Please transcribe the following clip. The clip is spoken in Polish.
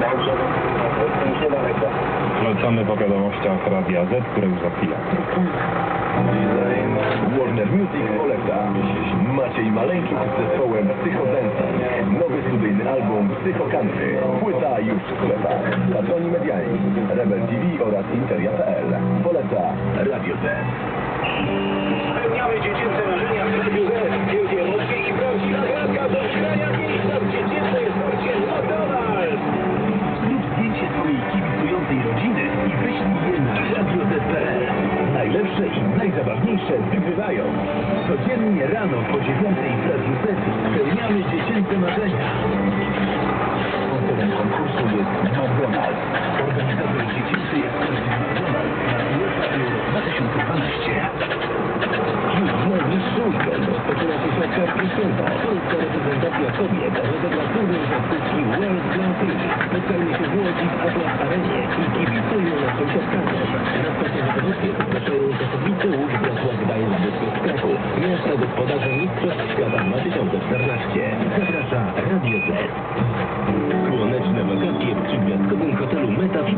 Dobrze. Wracamy po wiadomościach Radia Z, które już za chwilę. Warner Music poleca Maciej Maleńczuk z zespołem Psychodensa. Nowy studyjny album Psycho Country. Płyta już w sklepach. Patroni medialni, Rebel TV oraz Interia.pl. Poleca Radio Z. Spełniamy dziecięce najzabawniejsze wygrywają. Codziennie rano po dziewiątej w Radiu Z spełniamy dziecięce marzenia. Sponsorem konkursu jest McDonald's. Organizator dziecięcej ekspresji McDonald's na UEFA Euro 2012. Już w najbliższy weekend rozpoczyna się siatka Crescento. Polska reprezentacja kobiet rozegra turniej francuski World Grand Prix. Spotkajmy się w Łodzi w Atlas Arenie i kibicujmy naszym 2014. Zaprasza Radio Z. Słoneczne wakacje w trzygwiazdkowym hotelu Meta w